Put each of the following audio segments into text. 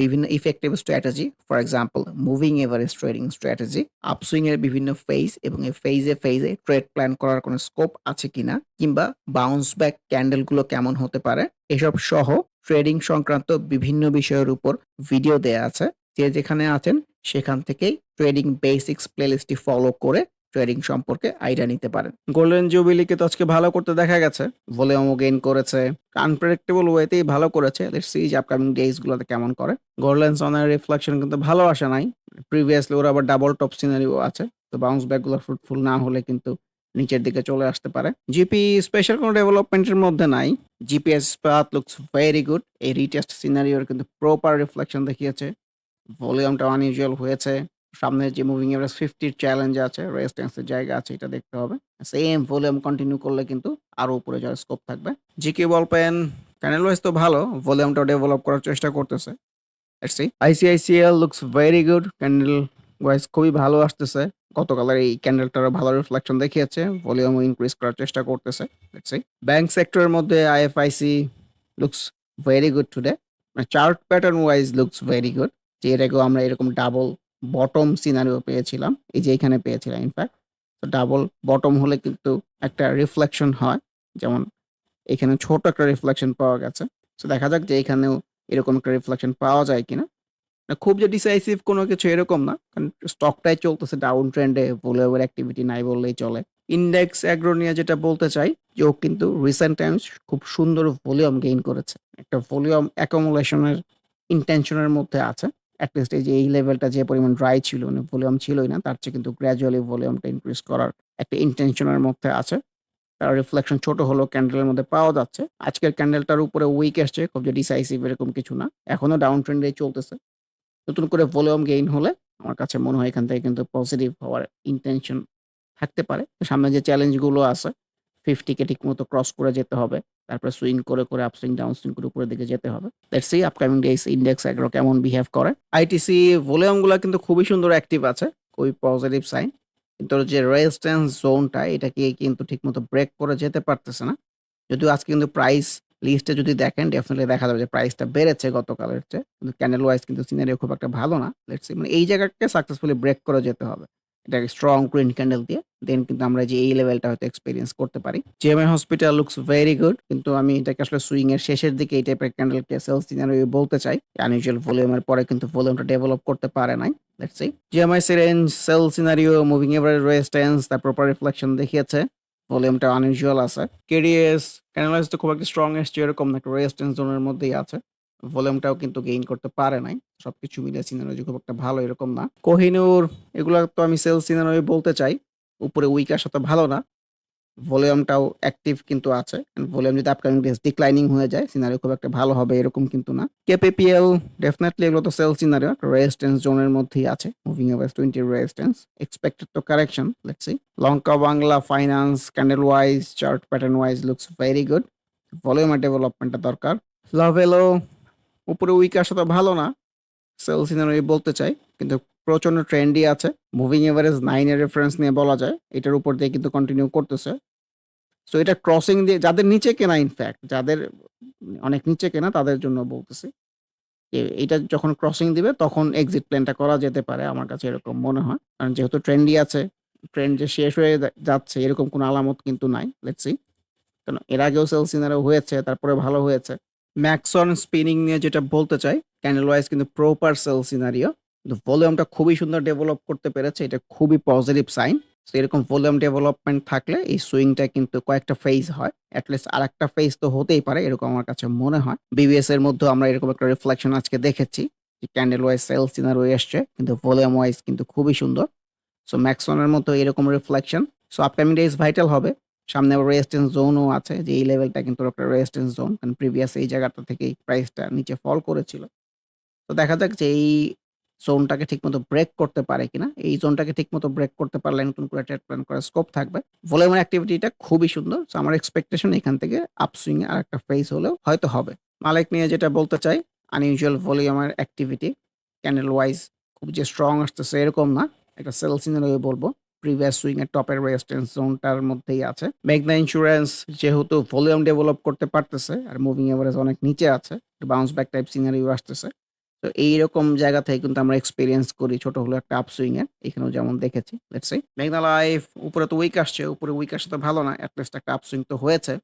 বিভিন্ন effective strategy, for example moving average trading strategy, upswing এর বিভিন্ন ফেজ এবং এই ফেজে, ফেজে ট্রেড প্ল্যান করার কোনো স্কোপ আছে কিনা কিংবা বাউন্স ব্যাক ক্যান্ডেলগুলো কেমন হতে পারে, এসব সহ ট্রেডিং সংক্রান্ত বিভিন্ন বিষয়ের উপর ভিডিও দেয়া আছে। যে যেখানে আছেন সেখান থেকেই ট্রেডিং বেসিক্স প্লেলিস্টটি ফলো করে ট্রেডিং সম্পর্কে আইডিয়া নিতে পারেন। গোল্ডেন জুবিলিকে তো আজকে ভালো করতে দেখা গেছে। ভলিউমও গেইন করেছে। আনপ্রেডিক্টেবল ওয়েতেই ভালো করেছে। লেটস সি যে আপকামিং ডেইজ গুলোতে কেমন করে। গোল্ডেন সনের রিফ্লেকশন কিন্তু ভালো আসে নাই। প্রিভিয়াসলি ওর আবার ডাবল টপ সিনারিও আছে। তো বাউন্স ব্যাকগুলো ফ্রুটফুল না হলে কিন্তু নিচের দিকে চলে আসতে পারে। জিপি স্পেশাল কোনো ডেভেলপমেন্টের মধ্যে নাই। GPS path looks very good. এই রিটেস্ট সিনারিওর কিন্তু প্রপার রিফ্লেকশন দেখিয়েছে। ভলিউমটা আনইউজুয়াল হয়েছে। সামনে যে মুভিং এভারেজ 50 র চ্যালেঞ্জ আছে, রেজিস্ট্যান্স এর জায়গা আছে এটা দেখতে হবে। সেম ভলিউম কন্টিনিউ করলে কিন্তু আরও উপরে যাওয়ার স্কোপ থাকবে। GK ball pen candle wise তো ভালো। ভলিউমটাও ডেভেলপ করার চেষ্টা করতেছে। ICICL looks very good. Candle wise খুবই ভালো আসতেছে। গতকালের এই ক্যান্ডেলটারও ভালো রিফ্লেকশন দেখিয়েছে। ভলিউমও ইনক্রিজ করার চেষ্টা করতেছে। ব্যাংক সেক্টরের মধ্যে IFIC looks very good today. Chart pattern wise looks very good. যে আগেও আমরা এরকম ডাবল বটম সিনারিও পেয়েছিলাম। এই যে এখানে পেয়েছিলাম ইনফ্যাক্ট। তো ডাবল বটম হলে কিন্তু একটা রিফ্লেকশন হয়। যেমন এখানে ছোট একটা রিফ্লেকশন পাওয়া গেছে। সো দেখা যাক যে এখানেও এরকম একটা রিফ্লেকশন পাওয়া যায় কিনা। খুব যে ডিসাইসিভ কোনো কিছু এরকম না। কারণ স্টকটাই চলতেছে ডাউন ট্রেন্ডে ভলিউমের অ্যাক্টিভিটি নাই বললেই চলে। ইন্ডেক্স অ্যাগ্রো নিয়ে যেটা বলতে চাই, যে ও কিন্তু রিসেন্ট টাইমস খুব সুন্দর ভলিউম গেইন করেছে। একটা ভলিউম অ্যাকুমুলেশন এর ইনটেনশন এর মধ্যে আছে। লিস্ট এই এই লেভেলটা যে পরিমাণ ড্রাই ছিল মানে ভলিউম ছিলই না, তার চেয়ে কিন্তু গ্র্যাজুয়ালি ভলিউমটা ইনক্রিজ করার একটা ইনটেনশন এর মধ্যে আছে। তার রিফ্লেকশন ছোট হলেও ক্যান্ডেলের মধ্যে পাওয়া যাচ্ছে। আজকের ক্যান্ডেলটার উপরে উইক এসছে, খুব যে ডিসাইসিভ এরকম কিছু না। এখনও ডাউন ট্রেন্ডে চলতেছে। নতুন করে ভলিউম গেইন হলে আমার কাছে মনে হয় এখান থেকে কিন্তু পজিটিভ হওয়ার ইনটেনশন থাকতে পারে। সামনে যে চ্যালেঞ্জগুলো আছে 50 কে ঠিকমতো ক্রস করে যেতে হবে। তারপরে সুইং করে, করে আপসুইং, ডাউনসুইং করে উপরের দিকে যেতে হবে। Let's see upcoming days index agro কেমন বিহেভ করে। আইটিসি ভলিউমগুলা কিন্তু খুবই সুন্দর অ্যাক্টিভ আছে। খুবই পজিটিভ সাইন। কিন্তু যে রেজিস্ট্যান্স জোনটা এটাকে কিন্তু ঠিকমতো ব্রেক করে যেতে পারতেছে না। যদিও আজকে কিন্তু প্রাইস লিস্টে যদি দেখেন ডেফিনিটলি দেখা যাবে যে প্রাইসটা বেড়েছে গতকালের চেয়ে। কিন্তু ক্যান্ডেল ওয়াইজ কিন্তু সিনারিও খুব একটা ভালো না। লেটস মানে এই জায়গাটাকে সাকসেসফুলি ব্রেক করে যেতে হবে। এটাকে স্ট্রং গ্রিন ক্যান্ডেল দিয়ে দেন কিন্তু আমরা যে এই লেভেলটা হয়তো এক্সপিরিয়েন্স করতে পারি। GMI hospital looks very good. কিন্তু আমি এটাকে আসলে সুইং এর শেষের দিকে এই টাইপের ক্যান্ডেলকে সেলস সিনারিও বলতে চাই। আনইউজুয়াল ভলিউমের পরে কিন্তু ভলিউমটা ডেভেলপ করতে পারে নাই। Let's see. GMI syringe sell scenario moving average resistance তার প্রপার রিফ্লেকশন দেখিয়েছে। ভলিউমটা আনইউজুয়াল আছে। কেডিএস ক্যান্ডেল ওয়াইজ তো খুব একটা স্ট্রং এসছে, এরকম না একটা রেজিস্ট্যান্স জোনের মধ্যেই আছে। ভলিউমটাও কিন্তু গেইন করতে পারে নাই। সবকিছু মিলিয়ে সিনারিও যে খুব একটা ভালো এরকম না। কোহিনূর, এগুলো তো আমি সেল সিনারিও বলতে চাই। উপরে উইক আসা তো ভালো না। ভলিউমটাও অ্যাক্টিভ কিন্তু আছে। ভলিউম যদি আপকামিং ডেজ ডিক্লাইনিং হয়ে যায় সিনারিও খুব একটা ভালো হবে এরকম কিন্তু না। কেপিপিএল ডেফিনেটলি এগুলো তো সেল সিনারিও রেজিস্ট্যান্স জোনের মধ্যেই আছে। Moving average 20 resistance. এক্সপেক্টেড তো correction let's see. Lanka Bangla finance candle wise chart pattern wise looks very good. ভলিউমের ডেভেলপমেন্টটা দরকার। লাভেলো উপরে উইক আসা তো ভালো না। সেল সিনারিও বলতে চাই। কিন্তু প্রচণ্ড ট্রেন্ডি আছে। মুভিং এভারেজ নাইনের রেফারেন্স নিয়ে বলা যায়। এটার উপর দিয়ে কিন্তু কন্টিনিউ করতেছে। সো এটা ক্রসিং দিয়ে যাদের নিচে কেনা ইনফ্যাক্ট যাদের অনেক নিচে কেনা তাদের জন্য বলতেছি। যে এইটা যখন ক্রসিং দিবে তখন এক্সিট প্ল্যানটা করা যেতে পারে আমার কাছে এরকম মনে হয়। কারণ যেহেতু ট্রেন্ডি আছে, ট্রেন্ড যে শেষ হয়ে যাচ্ছে এরকম কোনো আলামত কিন্তু নাই। লেটস। কারণ এর আগেও সেল সিনারিও হয়েছে তারপরে ভালো হয়েছে। ম্যাক্সন স্পিনিং নিয়ে যেটা বলতে চাই, ক্যান্ডেল ওয়াইজ কিন্তু প্রপার সেল সিনারিও। কিন্তু ভলিউমটা খুবই সুন্দর ডেভেলপ করতে পেরেছে। এটা খুবই পজিটিভ সাইন। সো এরকম ভলিউম ডেভেলপমেন্ট থাকলে এই সুইংটা কিন্তু কয়েকটা ফেজ হয়। এট লিস্ট আরেকটা ফেজ তো হতেই পারে এরকম আমার কাছে মনে হয়। বিবিএস এর মধ্যেও আমরা এরকম একটা রিফ্লেকশন আজকে দেখেছি। যে ক্যান্ডেল ওয়াইজ সেল সিনারিও এসছে কিন্তু ভলিউম ওয়াইজ কিন্তু খুবই সুন্দর। সো ম্যাক্সনের মতো এরকম reflection. So upcoming days vital হবে। সামনে আবার রেজিস্ট্যান্স জোনও আছে যে এই লেভেলটা কিন্তু একটা রেজিস্ট্যান্স জোন। কারণ প্রিভিয়াস এই জায়গাটা থেকেই প্রাইসটা নিচে ফল করেছিল। তো দেখা যাক যে এই জোনটাকে ঠিকমতো ব্রেক করতে পারে কিনা। এই জোনটাকে ঠিকমতো ব্রেক করতে পারলে নতুন করে ট্রেড প্ল্যান করার স্কোপ থাকবে। ভলিউমের অ্যাক্টিভিটিটা খুবই সুন্দর। সো আমার এক্সপেকটেশন এখান থেকে আপসুইং আর একটা ফেজ হলেও হয়তো হবে। মালিক নিয়ে যেটা বলতে চাই, আনইউজুয়াল ভলিউমের অ্যাক্টিভিটি ক্যান্ডেল ওয়াইজ খুব যে স্ট্রং আসতেছে এরকম না। একটা সেল সিনারিও বলব। প্রিভিয়াস সুইং এর টপের রেজিস্ট্যান্স জোনটার মধ্যেই আছে। মেঘনা ইন্স্যুরেন্স যেহেতু ভলিউম ডেভেলপ করতে পারতেছে আর মুভিং এভারেজ অনেক নিচে আছে। বাউন্স ব্যাক টাইপ সিনারিও আসতেছে। তো এইরকম জায়গা থেকে কিন্তু আমরা এক্সপিরিয়েন্স করি ছোট হলো একটা আপসুইং এর। এখানেও যেমন দেখেছি। লেটস। মেঘনা লাইফ উপরে তো উইক আসছে। উপরে উইক আসছে তো ভালো না। অ্যাটলিস্ট লিস্ট একটা আপসুইং তো হয়েছে।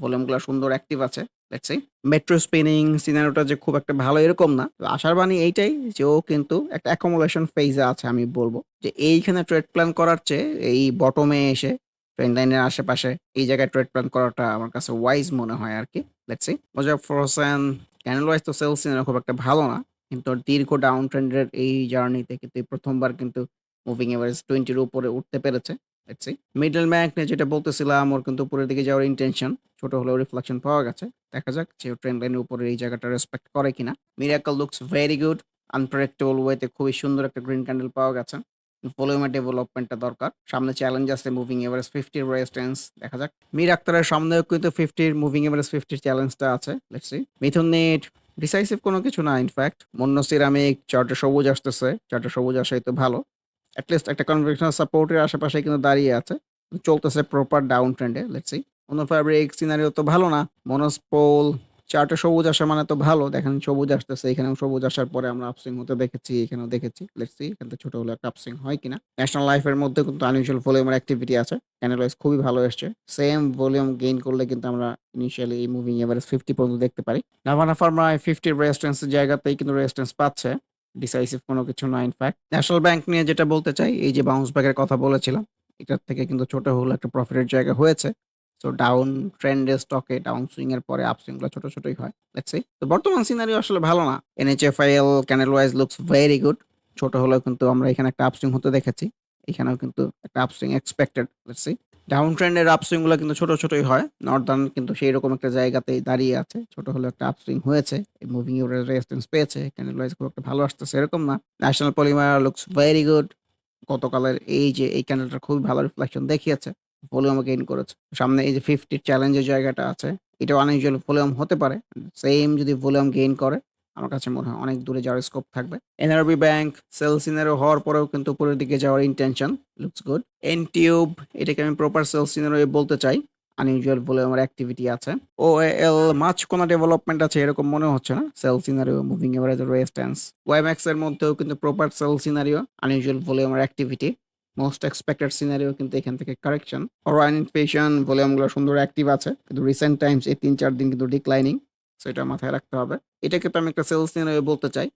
ভলিউমগুলা সুন্দর অ্যাক্টিভ আছে। সি। মেট্রো স্পিনিং সিনারিওটা যে খুব একটা ভালো এরকম না। আশার বাণী এইটাই যে ও কিন্তু একটা অ্যাকোমোডেশন ফেজ আছে, আমি বলব যে এইখানে ট্রেড প্ল্যান করার চেয়ে এই বটমে এসে ট্রেন্ড লাইনের আশেপাশে এই জায়গায় ট্রেড প্ল্যান করাটা আমার কাছে ওয়াইজ মনে হয় আরকি। Let's see. Mozaffar Hossain candle wise তো সেল সিনারিও খুব একটা ভালো না। কিন্তু দীর্ঘ ডাউন ট্রেন্ডের এই জার্নিতে কিন্তু প্রথমবার কিন্তু মুভিং এভারেজ টোয়েন্টির উপরে উঠতে পেরেছে। Let's see. মিডল নিয়ে যেটা বলতেছিলাম, ওর কিন্তু উপরের দিকে যাওয়ার ইনটেনশন। ছোট হলেও রিফ্লেকশন পাওয়া গেছে। দেখা যাক যে ট্রেন লাইনের উপরে এই জায়গাটা রেসপেক্ট করে কিনা। Miracle looks very good. Unpredictable ওয়েতে খুবই সুন্দর একটা গ্রিন ক্যান্ডেল পাওয়া গেছে। ভলিউমের ডেভেলপমেন্টটা দরকার। সামনে চ্যালেঞ্জ আছে মুভিং এভারেজ 50 এর রেজিস্ট্যান্স দেখা যাক। মীর আক্তারের সামনেও কিন্তু 50 এর মুভিং এভারেজ 50 এর চ্যালেঞ্জটা আছে। Let's see. Mithun knit decisive কোনো কিছু না ইনফ্যাক্ট। মন্য সিরামিক চার্টে সবুজ আসতেছে। চার্টে সবুজ আসাই তো ভালো। এট লিস্ট একটা কনভেনশনাল সাপোর্ট এর আশেপাশে কিন্তু দাঁড়িয়ে আছে। চলতেছে প্রপার ডাউন ট্রেন্ডে। লেটস। অন্য ফ্যাব্রিক সিনারিও তো ভালো না। মনোস্পোল চার্টে সবুজ আসা মানে তো ভালো। দেখেন সবুজ আসতেছে। এখানেও সবুজ আসার পরে আমরা আপসিং হতে দেখেছি। এখানেও দেখেছি। লেটস এখান থেকে ছোট হলেও একটা আপসিং হয় কিনা। ন্যাশনাল লাইফ এর মধ্যে কিন্তু আনইউজুয়াল ভলিউমের অ্যাক্টিভিটি আছে। ক্যান্ডেল ওয়াইজ খুবই ভালো এসছে। সেম ভলিউম গেইন করলে কিন্তু আমরা ইনিশিয়ালি এই মুভিং এভারেজ 50 পর্যন্ত দেখতে পারি। নাভানা ফার্মা 50 এর রেজিস্ট্যান্স এর জায়গাতেই কিন্তু রেজিস্ট্যান্স পাচ্ছে। ডিসাইসিভ কোনো কিছু না ইনফ্যাক্ট। ন্যাশনাল ব্যাংক নিয়ে যেটা বলতে চাই এই যে বাউন্স ব্যাক এর কথা বলেছিলাম। এটার থেকে কিন্তু ছোট হলেও একটা প্রফিটের জায়গা হয়েছে। সো ডাউন ট্রেন্ডের স্টকে ডাউন সুইং এর পরে আপসুইংগুলো ছোট, ছোটই হয়। সি। তো বর্তমান সিনারিও আসলে ভালো না। NHFIL candle wise looks very good. ছোট হলেও কিন্তু আমরা এখানে একটা আপসুইং হতে দেখেছি। এখানেও কিন্তু একটা আপসুইং এক্সপেক্টেড। সি। ডাউন ট্রেন্ডের আপসুইংগুলো কিন্তু ছোট, ছোটই হয়। নর্দার্ন কিন্তু সেই রকম একটা জায়গাতেই দাঁড়িয়ে আছে। ছোট হলেও একটা আপসুইং হয়েছে। এই মুভিং রেজিস্ট্যান্স পেয়েছে। ক্যান্ডেল ওয়াইজ খুব একটা ভালো আসতেছে এরকম না। National polymer looks very good. গতকালের এই যে এই ক্যান্ডেলটা খুবই ভালো রিফ্লেকশন দেখিয়েছে। ভলিউমও গেইন করেছে। সামনে এই যে 50 চ্যালেঞ্জের জায়গাটা আছে। এটাও আনইউজুয়াল ভলিউম হতে পারে। সেম যদি ভলিউম গেইন করে আমার কাছে মনে হয় অনেক দূরে যাওয়ার স্কোপ থাকবে। এনআরবি ব্যাংক সেল সিনারিও হওয়ার পরেও কিন্তু উপরের দিকে যাওয়ার ইনটেনশন লুকস গুড। এনটিউব এটাকে আমি প্রপার সেল সিনারিও বলতে চাই। আনইউজুয়াল বলে আমার অ্যাক্টিভিটি আছে। ও এল মাছ কোনো ডেভেলপমেন্ট আছে, এরকম মনে হচ্ছে না। Sell scenario moving average resistance. WiMAX এর মধ্যেও কিন্তু প্রপার সেল সিনারিও আনইউজুয়াল বলে আমার অ্যাক্টিভিটি। মোস্ট এক্সপেক্টেড সিনারিও কিন্তু এখান থেকে কারেকশন। অরায়ন ইনফ্লেশন ভলিউমগুলো সুন্দর অ্যাক্টিভ আছে। কিন্তু রিসেন্ট টাইমস এই ৩-৪ দিন কিন্তু ডিক্লাইনিং। সো এটা মাথায় রাখতে হবে। এটাকে তো আমি একটা সেল সিনারিও বলতে চাই।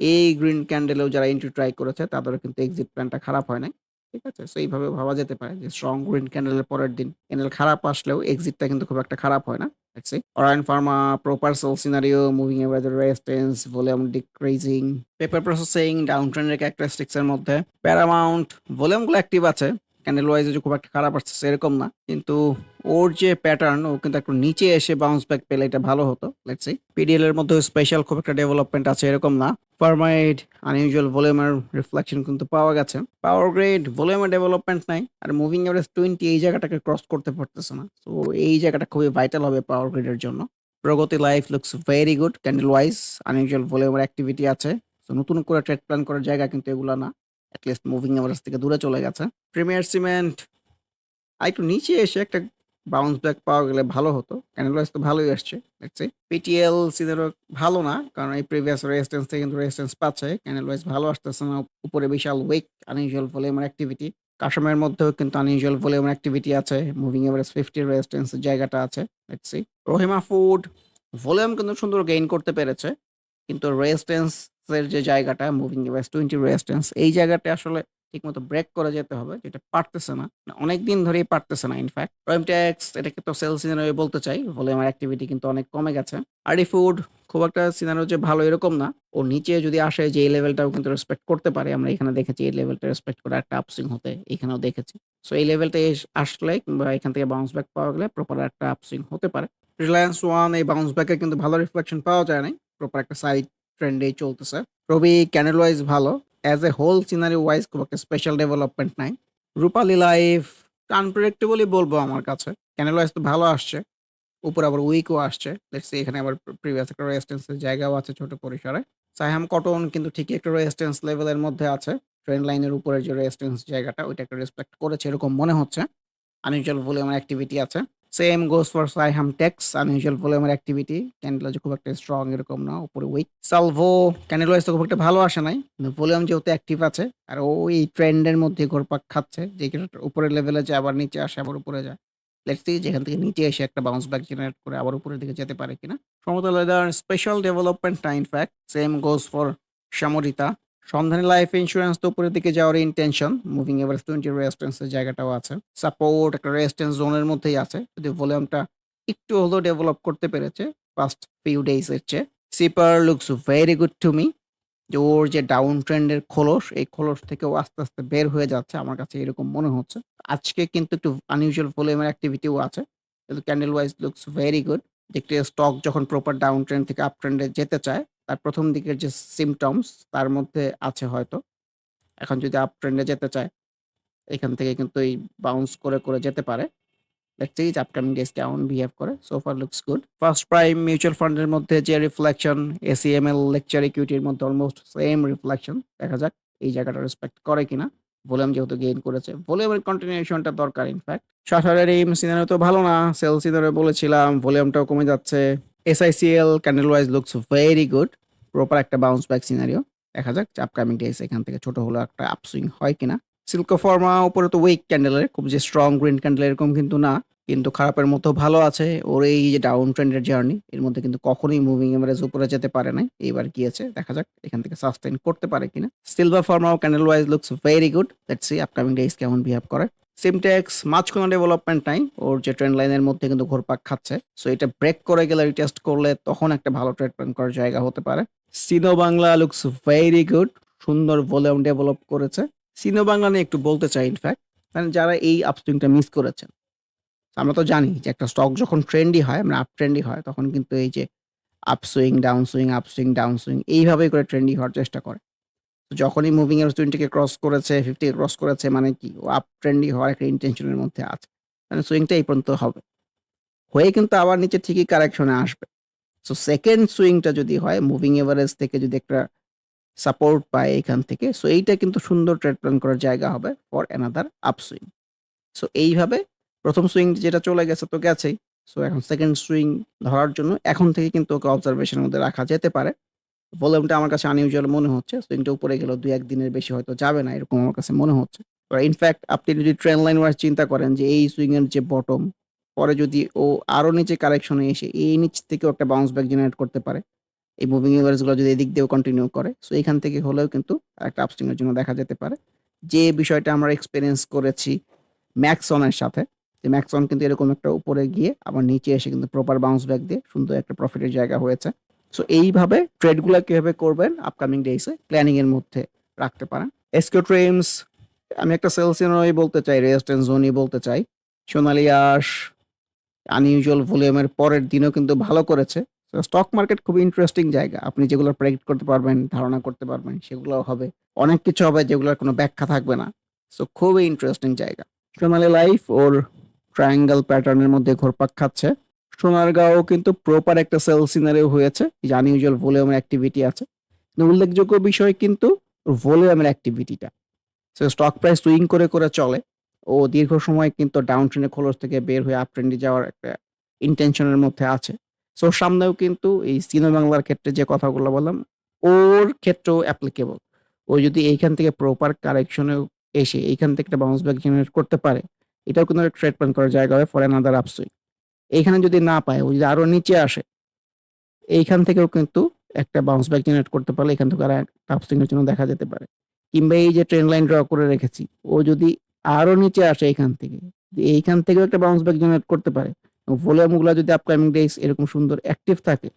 এই গ্রিন ক্যান্ডেলেও যারা এন্ট্রি ট্রাই করেছে, তাদেরও কিন্তু এক্সিট প্ল্যানটা খারাপ হয় নাই। ঠিক আছে? সো এইভাবে ভাবা যেতে পারে যে স্ট্রং গ্রিন ক্যান্ডেলের পরের দিন ক্যান্ডেল খারাপ আসলেও এক্সিটটা কিন্তু খুব একটা খারাপ হয় না। See. Orion pharma proper sell scenario moving average resistance volume decreasing. Paper processing down ট্রেন্ডের characteristics এর মধ্যে। প্যারামাউন্ট ভলিউমগুলো অ্যাক্টিভ আছে। ক্যান্ডেল ওয়াইজ যে খুব একটা খারাপ আসতেছে এরকম না। কিন্তু ওর যে প্যাটার্ন ও কিন্তু একটু নিচে এসে বাউন্স ব্যাক পেলে এটা ভালো হতো। Let's see. পিডিএল এর মধ্যে স্পেশাল খুব একটা ডেভেলপমেন্ট আছে এরকম না। ফার্মাইড আনইউজুয়াল ভলিউমের রিফ্লেকশন কিন্তু পাওয়া গেছে। পাওয়ার গ্রেড ভলিউমের ডেভেলপমেন্ট নাই। আর মুভিং এভারেজ 20 এই জায়গাটাকে ক্রস করতে পারতেছে না। তো এই জায়গাটা খুবই ভাইটাল হবে পাওয়ার গ্রেডের জন্য। Pragati life looks very good candle wise unusual ভলিউমের অ্যাক্টিভিটি আছে। সো নতুন করে ট্রেড প্ল্যান করার জায়গা কিন্তু এগুলা না। এট লিস্ট মুভিং এভারেজ থেকে দূরে চলে গেছে। প্রিমিয়ার সিমেন্ট আরেকটু নিচে এসে একটা বাউন্স ব্যাক পাওয়া গেলে ভালো হতো। ক্যান্ডেল ওয়াইজ তো ভালোই আসছে। সি। পিটিএল সিনারিও ভালো না। কারণ এই প্রিভিয়াস রেজিস্ট্যান্স থেকে কিন্তু রেজিস্ট্যান্স পাচ্ছে। ক্যান্ডেল ওয়াইজ ভালো আসতেছে না। উপরে বিশাল উইক আনইউজুয়াল ভলিউমের অ্যাক্টিভিটি। কাশমের মধ্যেও কিন্তু আনইউজুয়াল ভলিউমের অ্যাক্টিভিটি আছে। মুভিং এভারেজ 50 রেজিস্ট্যান্স এর জায়গাটা আছে। সি। রহিমা ফুড ভলিউম কিন্তু সুন্দর গেইন করতে পেরেছে। কিন্তু রেজিস্ট্যান্স এর যে জায়গাটা মুভিং এভারেজ 20 রেজিস্ট্যান্স এই জায়গাটা আসলে ঠিকমতো ব্রেক করে যেতে হবে, যেটা পারতেছে না। মানে অনেকদিন ধরেই পারতেছে না ইনফ্যাক্ট। প্রাইমটেক্স এটাকে তো সেল সিনারিও বলতে চাই। ভলিউমের অ্যাক্টিভিটি কিন্তু অনেক কমে গেছে। আরডি ফুড খুব একটা সিনারিও যে ভালো এরকম না। ও নিচে যদি আসে যে এই লেভেলটাও কিন্তু রেসপেক্ট করতে পারে। আমরা এখানে দেখেছি এই লেভেলটা রেসপেক্ট করে একটা আপসুইং হতে এখানেও দেখেছি। সো এই লেভেলটা আসলে কিংবা এখান থেকে বাউন্স ব্যাক পাওয়া গেলে প্রপার একটা আপসুইং হতে পারে। রিলায়েন্স ওয়ান এই বাউন্স ব্যাকে কিন্তু ভালো রিফ্লেকশন পাওয়া যায় নাই। প্রপার একটা সাইড ট্রেন্ডেই চলতেছে। রবি ক্যান্ডেল ওয়াইজ ভালো। As a whole scenario wise খুব একটা স্পেশাল ডেভেলপমেন্ট নাই। রূপালী লাইফ আনপ্রেডিক্টেবলই বলব আমার কাছে। ক্যান্ডেল ওয়াইজ তো ভালো আসছে। উপরে আবার উইকও আসছে। সি এখানে আবার প্রি প্রিভিয়াস একটা রেজিস্ট্যান্স এর জায়গাও আছে ছোট পরিসরে। সাইহাম কটন কিন্তু ঠিকই একটা রেজিস্ট্যান্স লেভেলের মধ্যে আছে। ট্রেন লাইনের উপরে যে রেজিস্ট্যান্স জায়গাটা, ওইটা একটা রেসপেক্ট করেছে এরকম মনে হচ্ছে। আনইউজুয়াল ভলিউমের অ্যাক্টিভিটি আছে। Same goes for Saiham tex unusual ভলিউমের অ্যাক্টিভিটি। ক্যান্ডেল যে খুব একটা স্ট্রং এরকম না। উপরে উইক। সালভো ক্যান্ডেল তো খুব একটা ভালো আসে নাই। ভলিউম যেহেতু অ্যাক্টিভ আছে, আর ও এই ট্রেন্ড এর মধ্যে ঘুরপাক খাচ্ছে। যে কিনা উপরের লেভেলে যায়, আবার নিচে আসে, আবার উপরে যায়। লেটস সি যেখান থেকে নিচে এসে একটা বাউন্স ব্যাক জেনারেট করে আবার উপরের দিকে যেতে পারে কিনা। সমতল স্পেশাল ডেভেলপমেন্ট না in fact. Same goes for Samorita. Sandhani life insurance তো উপরের দিকে যাওয়ার ইনটেনশন। মুভিং 20 রেজিস্ট্যান্স এর জায়গাটাও আছে। সাপোর্ট একটা রেজিস্ট্যান্স জোনের মধ্যেই আছে। যদি ভলিউমটা একটু হলেও ডেভেলপ করতে পেরেছে পাস্ট ফিউ এর চেয়ে। Sipper looks very good to me. যে ওর যে ডাউন ট্রেন্ড এর খোলস, এই খোলস থেকে ও আস্তে, আস্তে বের হয়ে যাচ্ছে। আমার কাছে এরকম মনে হচ্ছে। আজকে কিন্তু একটু আনইউজুয়াল ভলিউমের অ্যাক্টিভিটিও আছে। কিন্তু candle wise looks very good. দেখতে স্টক যখন প্রপার ডাউন ট্রেন্ড থেকে আপ ট্রেন্ডে যেতে চায়, তার প্রথম দিকের যে সিম্পটমস তার মধ্যে আছে হয়তো। এখন যদি আপ ট্রেন্ডে যেতে চায়, এখান থেকে কিন্তু এই বাউন্স করে, করে যেতে পারে। লেটস সি আপকামিং ডেজ কেমন বিহেভ করে। So far looks good. First prime mutual ফান্ডের মধ্যে যে রিফ্লেকশন, এসিএমএল লেকচার ইকুইটির মধ্যে অলমোস্ট সেম রিফ্লেকশন। দেখা যাক এই জায়গাটা রেসপেক্ট করে কিনা। ভলিউম যেহেতু গেইন করেছে। ভলিউমের কন্টিনিউশনটা দরকার ইনফ্যাক্ট। শাসারের এই সিনারিও তো ভালো না। সেল সিনারিও বলেছিলাম। ভলিউমটাও কমে যাচ্ছে। SICL candle wise looks very good. Proper একটা বাউন্স ব্যাক সিনারিও। দেখা যাক আপকামিং ডেজ এখান থেকে ছোট হলেও একটা আপসুইং হয় কিনা। সিল্কো ফার্মা উপরে তো উইক ক্যান্ডেলের খুব যে স্ট্রং গ্রিন ক্যান্ডেল এরকম কিন্তু না। কিন্তু খারাপের মতো ভালো আছে। ওর এই যে ডাউন ট্রেন্ড এর জার্নি এর মধ্যে কিন্তু কখনোই মুভিং এভারেজ উপরে যেতে পারে নাই। এইবার গিয়েছে। দেখা যাক, এখান থেকে সাস্টেইন করতে পারে কিনা। Silver ফার্মাও candle wise looks very good. Let's see upcoming days কেমন বিহেভ করে। সিমটেক্স মাঝ কোনো ডেভেলপমেন্ট নাই। ওর যে ট্রেন্ড লাইনের মধ্যে কিন্তু ঘোরপাক খাচ্ছে। সো এটা ব্রেক করে গেলে রিটেস্ট করলে তখন একটা ভালো প্ল্যান করার জায়গা হতে পারে। Sino Bangla looks very good. সুন্দর ভলিউম ডেভেলপ করেছে। সিনো বাংলা নিয়ে একটু বলতে চাই ইনফ্যাক্ট। মানে যারা এই আপসুইংটা মিস করেছেন। আমরা তো জানি যে একটা স্টক যখন ট্রেন্ডি হয়, মানে আপ ট্রেন্ডি হয় তখন কিন্তু এই যে আপসুইং, ডাউনসুইং, আপসুইং, ডাউনসুইং এইভাবেই করে ট্রেন্ডি হওয়ার চেষ্টা করে। যখনই মুভিং এভারেজ 20 কে ক্রস করেছে, 50 কে ক্রস করেছে মানে কি ও আপ ট্রেন্ডি হওয়ার একটা ইন্টেনশনের মধ্যে আছে। মানে সুইংটা এই পর্যন্ত হবে। হয়ে কিন্তু আবার নিচে ঠিকই কারেকশনে আসবে। সো সেকেন্ড সুইংটা যদি হয় মুভিং এভারেজ থেকে যদি একটা সাপোর্ট পায় এখান থেকে সো এইটা কিন্তু সুন্দর ট্রেড প্ল্যান করার জায়গা হবে for another up swing so এইভাবে প্রথম সুইং যেটা চলে গেছে তো গেছেই। সো এখন সেকেন্ড সুইং ধরার জন্য এখন থেকে কিন্তু ওকে অবজারভেশনের মধ্যে রাখা যেতে পারে। ভলিউমটা আমার কাছে আনইউজুয়াল মনে হচ্ছে। সুইংটা উপরে গেলেও ২-১ দিনের বেশি হয়তো যাবে না, এরকম আমার কাছে মনে হচ্ছে। ইনফ্যাক্ট আপনি যদি ট্রেন্ড লাইন ওয়াইজ চিন্তা করেন যে এই সুইং এর যে বটম পরে যদি ও আরও নিচে কারেকশন এসে এই নিচ থেকেও একটা বাউন্স ব্যাক জেনারেট করতে পারে। এই মুভিং এভারেজগুলো যদি এদিক দিয়েও কন্টিনিউ করে সো এখান থেকে হলেও কিন্তু একটা আপসুইং এর জন্য দেখা যেতে পারে। যে বিষয়টা আমরা এক্সপেরিয়েন্স করেছি ম্যাক্সন এর সাথে। যে ম্যাক্সন কিন্তু এরকম একটা উপরে গিয়ে আবার নিচে এসে কিন্তু প্রপার বাউন্স ব্যাক দিয়ে সুন্দর একটা প্রফিটের জায়গা হয়েছে। সো এইভাবে ট্রেডগুলা কীভাবে করবেন আপকামিং ডেইসে এ প্ল্যানিং এর মধ্যে রাখতে পারেন। এসকিউ ট্রেমস আমি একটা সেল সিনারিও বলতে চাই, রেজিস্ট্যান্স জোনই বলতে চাই। সোনালী আঁশ আনইউজুয়াল ভলিউমের পরের দিনও কিন্তু ভালো করেছে। স্টক মার্কেট খুবই ইন্টারেস্টিং জায়গা। আপনি যেগুলো প্রেডিক্ট করতে পারবেন, ধারণা করতে পারবেন সেগুলোও হবে। অনেক কিছু হবে যেগুলোর কোনো ব্যাখ্যা থাকবে না। সো খুবই ইন্টারেস্টিং জায়গা। সোনালি লাইফ ওর ট্রায়াঙ্গেল প্যাটার্নের মধ্যে ঘোরপাক খাচ্ছে। সোনারগাঁও কিন্তু প্রপার একটা সেল সিনারিও হয়েছে। যে আনইউজুয়াল ভলিউমের অ্যাক্টিভিটি আছে। উল্লেখযোগ্য বিষয় কিন্তু ভলিউমের অ্যাক্টিভিটিটা। সো স্টক প্রাইস সুইং করে, করে চলে। ও দীর্ঘ সময় কিন্তু ডাউন ট্রেন্ড এর খোলস থেকে বের হয়ে আপ ট্রেন্ডে যাওয়ার একটা ইনটেনশন এর মধ্যে আছে। সো সামনেও কিন্তু এই সিনো বাংলার ক্ষেত্রে যে কথাগুলো বললাম ওর ক্ষেত্রেও অ্যাপ্লিকেবল। ও যদি এইখান থেকে প্রপার কারেকশন এসে এইখান থেকে একটা বাউন্স ব্যাক জেনারেট করতে পারে, এটাও কিন্তু ট্রেড প্ল্যান করার জায়গা হবে ফর অ্যানাদার আপসুইং। এইখানে যদি না পায় ও যদি আরও নিচে আসে এইখান থেকেও কিন্তু একটা বাউন্স ব্যাক জেনারেট করতে পারলে এখান থেকে আর এর জন্য দেখা যেতে পারে। কিংবা এই যে ট্রেন লাইন ড্র করে রেখেছি, ও যদি আরও নিচে আসে এইখান থেকে, এইখান থেকেও একটা বাউন্স ব্যাক জেনারেট করতে পারে। এবং ভলিউমগুলা যদি আপকামিং ডেইজ এরকম সুন্দর অ্যাক্টিভ থাকে,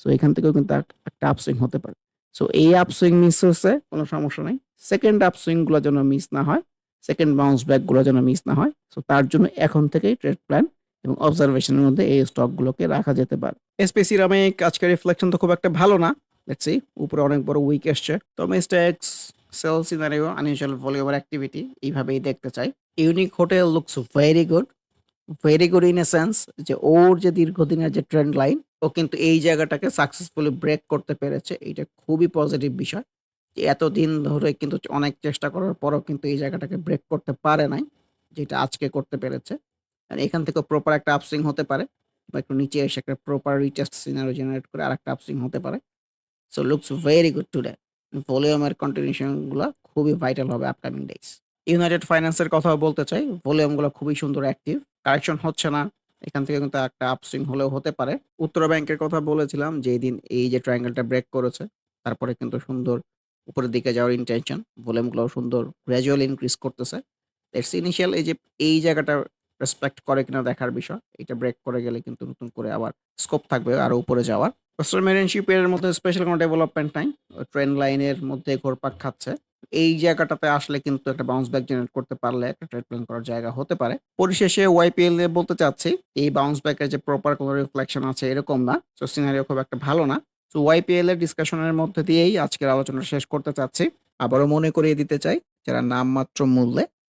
সো এখান থেকেও কিন্তু এক একটা আপসুইং হতে পারে। সো এই আপসুইং মিস হচ্ছে কোনো সমস্যা নাই। সেকেন্ড আপসুইংগুলা যেন মিস না হয়, সেকেন্ড বাউন্স ব্যাকগুলা যেন মিস না হয়। সো তার জন্য এখন থেকেই ট্রেড প্ল্যান এবং অবজারভেশন এর মধ্যে এই স্টক গুলোকে রাখা যেতে পারে। এসপি সিরামিক আজকের রিফ্লেকশন তো খুব একটা ভালো না। দেখছি উপরে অনেক বড় উইক এসছে। তো মিস্টেক্স, সেল সিনারিও, আনইউজুয়াল ভলিউমের অ্যাক্টিভিটি এইভাবেই দেখতে চাই। Unique hotel looks very good. Very good in a sense যে ওর যে দীর্ঘদিনের যে ট্রেন্ড লাইন ও কিন্তু এই জায়গাটাকে সাকসেসফুলি ব্রেক করতে পেরেছে। এটা খুবই পজিটিভ বিষয়। যে এতদিন ধরে কিন্তু অনেক চেষ্টা করার পরেও কিন্তু এই জায়গাটাকে ব্রেক করতে পারে নাই। যেটা আজকে করতে পেরেছে। আর এখান থেকেও প্রপার একটা আপসুইং হতে পারে। বা একটু নিচে এসে একটা প্রপার রিটেস্ট সিনারিও জেনারেট করে আরেকটা আপসুইং হতে পারে। So looks very good today. ভলিউমের কন্টিনিউশনগুলা খুবই ভাইটাল হবে আপকামিং ডেইজ। ইউনাইটেড ফাইন্যান্স এর কথাও বলতে চাই। ভলিউমগুলা খুবই সুন্দর অ্যাক্টিভ। কারেকশন হচ্ছে না। এখান থেকে কিন্তু একটা আপসুইং হলেও হতে পারে। উত্তরা ব্যাংকের কথা বলেছিলাম যে দিন এই যে ট্রায়াঙ্গেলটা ব্রেক করেছে। তারপরে কিন্তু সুন্দর উপরের দিকে যাওয়ার ইনটেনশন। ভলিউম গুলাও সুন্দর গ্র্যাজুয়াল ইনক্রিজ করতেছে। ইটস ইনিশিয়াল এই যে, এই জায়গাটা রেসপেক্ট করে কিনা দেখার বিষয়। এটা ব্রেক করে গেলে কিন্তু নতুন করে আবার স্কোপ থাকবে আরও উপরে যাওয়ার। ওয়েস্টার্ন মেরিন শিপইয়ার্ড এর মধ্যে স্পেশাল কোনো ডেভেলপমেন্ট নাই। ট্রেন্ড লাইনের মধ্যে ঘুরপাক খাচ্ছে। এই জায়গাটাতে আসলে কিন্তু একটা বাউন্স ব্যাক জেনারেট করতে পারলে একটা ট্রেড প্ল্যান করার জায়গা হতে পারে। পরিশেষে ওয়াইপিএল নিয়ে বলতে চাচ্ছি, এই বাউন্স ব্যাক এর যে প্রপার কোনো রিফ্লেকশন আছে এরকম না। সো সিনারিও খুব একটা ভালো না। সো ওয়াইপিএল এর ডিসকাশনের মধ্যে দিয়েই আজকের আলোচনা শেষ করতে চাচ্ছি। আবারও মনে করিয়ে দিতে চাই, যারা নামমাত্র মূল্যে